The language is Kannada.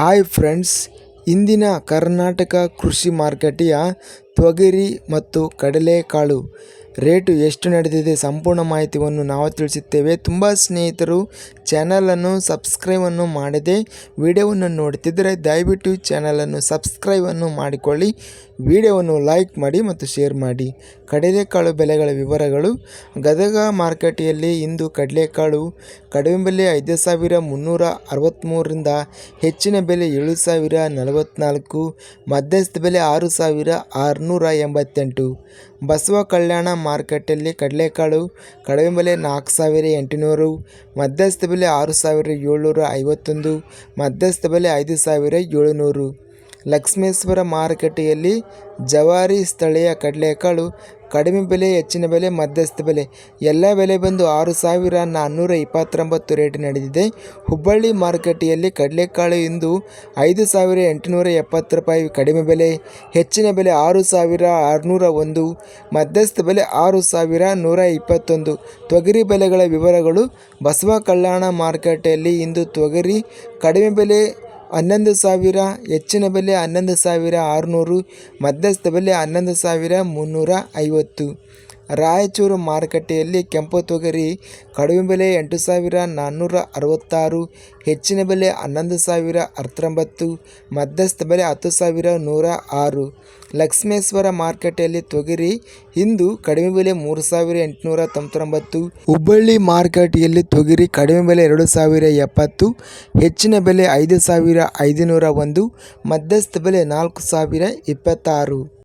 ಹಾಯ್ ಫ್ರೆಂಡ್ಸ್, ಇಂದಿನ ಕರ್ನಾಟಕ ಕೃಷಿ ಮಾರುಕಟ್ಟೆಯ ತೊಗರಿ ಮತ್ತು ಕಡಲೆಕಾಳು ರೇಟು ಎಷ್ಟು ನಡೆದಿದೆ ಸಂಪೂರ್ಣ ಮಾಹಿತಿಯನ್ನು ನಾವು ತಿಳಿಸುತ್ತೇವೆ. ತುಂಬ ಸ್ನೇಹಿತರು ಚಾನಲನ್ನು ಸಬ್ಸ್ಕ್ರೈಬನ್ನು ಮಾಡದೆ ವಿಡಿಯೋವನ್ನು ನೋಡ್ತಿದ್ದರೆ ದಯವಿಟ್ಟು ಚಾನಲನ್ನು ಸಬ್ಸ್ಕ್ರೈಬನ್ನು ಮಾಡಿಕೊಳ್ಳಿ. ವಿಡಿಯೋವನ್ನು ಲೈಕ್ ಮಾಡಿ ಮತ್ತು ಶೇರ್ ಮಾಡಿ. ಕಡಲೆಕಾಳು ಬೆಲೆಗಳ ವಿವರಗಳು. ಗದಗ ಮಾರುಕಟ್ಟೆಯಲ್ಲಿ ಇಂದು ಕಡಲೆಕಾಳು ಕಡಿಮೆ ಬೆಲೆ ಐದು ಸಾವಿರ ಮುನ್ನೂರ ಅರವತ್ತ್ಮೂರರಿಂದ ಹೆಚ್ಚಿನ ಬೆಲೆ ಏಳು ಸಾವಿರ ನಲವತ್ತ್ನಾಲ್ಕು ಮಧ್ಯಸ್ಥ ಬೆಲೆ ಆರು ಸಾವಿರ ಆರುನೂರ ಎಂಬತ್ತೆಂಟು. ಬಸವ ಕಲ್ಯಾಣ ಮಾರುಕಟ್ಟೆಯಲ್ಲಿ ಕಡಲೆಕಾಳು ಕಡಿಮೆ ಬೆಲೆ ನಾಲ್ಕು ಸಾವಿರ ಎಂಟುನೂರು, ಮಧ್ಯಸ್ಥ ಬೆಲೆ ಆರು ಸಾವಿರ ಏಳ್ನೂರ ಐವತ್ತೊಂದು, ಮಧ್ಯಸ್ಥ ಬೆಲೆ ಐದು ಸಾವಿರ ಏಳುನೂರು. ಲಕ್ಷ್ಮೇಶ್ವರ ಮಾರುಕಟ್ಟೆಯಲ್ಲಿ ಜವಾರಿ ಸ್ಥಳೀಯ ಕಡಲೆಕಾಳು ಕಡಿಮೆ ಬೆಲೆ, ಹೆಚ್ಚಿನ ಬೆಲೆ, ಮಧ್ಯಸ್ಥ ಬೆಲೆ. ಎಲ್ಲ ಬೆಲೆ ಬಂದು ಆರು ಸಾವಿರ ನಾನ್ನೂರ ಇಪ್ಪತ್ತೊಂಬತ್ತು ರೇಟ್ ನಡೆದಿದೆ. ಹುಬ್ಬಳ್ಳಿ ಮಾರುಕಟ್ಟೆಯಲ್ಲಿ ಕಡಲೆಕಾಳು ಇಂದು ಐದು ಸಾವಿರ ಎಂಟುನೂರ ಎಪ್ಪತ್ತು ರೂಪಾಯಿ ಕಡಿಮೆ ಬೆಲೆ, ಹೆಚ್ಚಿನ ಬೆಲೆ ಆರು ಸಾವಿರ ಆರುನೂರ ಒಂದು, ಮಧ್ಯಸ್ಥ ಬೆಲೆ ಆರು ಸಾವಿರ ನೂರ ಇಪ್ಪತ್ತೊಂದು. ತೊಗರಿ ಬೆಲೆಗಳ ವಿವರಗಳು ಬಸವ ಕಲ್ಯಾಣ ಮಾರುಕಟ್ಟೆಯಲ್ಲಿ ಇಂದು ತೊಗರಿ ಕಡಿಮೆ ಬೆಲೆ ಹನ್ನೊಂದು ಸಾವಿರ ಹೆಚ್ಚಿನ ಬೆಲೆ ಹನ್ನೊಂದು ಸಾವಿರ ಆರುನೂರು ಮಧ್ಯಸ್ಥ ಬೆಲೆ ಹನ್ನೊಂದು ಸಾವಿರ ಮುನ್ನೂರ ಐವತ್ತು. ರಾಯಚೂರು ಮಾರುಕಟ್ಟೆಯಲ್ಲಿ ಕೆಂಪು ತೊಗರಿ ಕಡಿಮೆ ಬೆಲೆ ಎಂಟು ಸಾವಿರ ನಾನ್ನೂರ ಅರವತ್ತಾರು, ಹೆಚ್ಚಿನ ಬೆಲೆ ಹನ್ನೊಂದು ಸಾವಿರ ಹತ್ತೊಂಬತ್ತು, ಮಧ್ಯಸ್ಥ ಬೆಲೆ ಹತ್ತು ಸಾವಿರ ನೂರ ಆರು. ಲಕ್ಷ್ಮೇಶ್ವರ ಮಾರುಕಟ್ಟೆಯಲ್ಲಿ ತೊಗರಿ ಇಂದು ಕಡಿಮೆ ಬೆಲೆ ಮೂರು ಸಾವಿರ ಎಂಟುನೂರ ತೊಂಬತ್ತೊಂಬತ್ತು, ಹುಬ್ಬಳ್ಳಿ ಮಾರುಕಟ್ಟೆಯಲ್ಲಿ ತೊಗರಿ ಕಡಿಮೆ ಬೆಲೆ ಎರಡು ಸಾವಿರ ಎಪ್ಪತ್ತು, ಹೆಚ್ಚಿನ ಬೆಲೆ ಐದು ಸಾವಿರ ಐದುನೂರ ಒಂದು, ಮಧ್ಯಸ್ಥ ಬೆಲೆ ನಾಲ್ಕು ಸಾವಿರ ಇಪ್ಪತ್ತಾರು.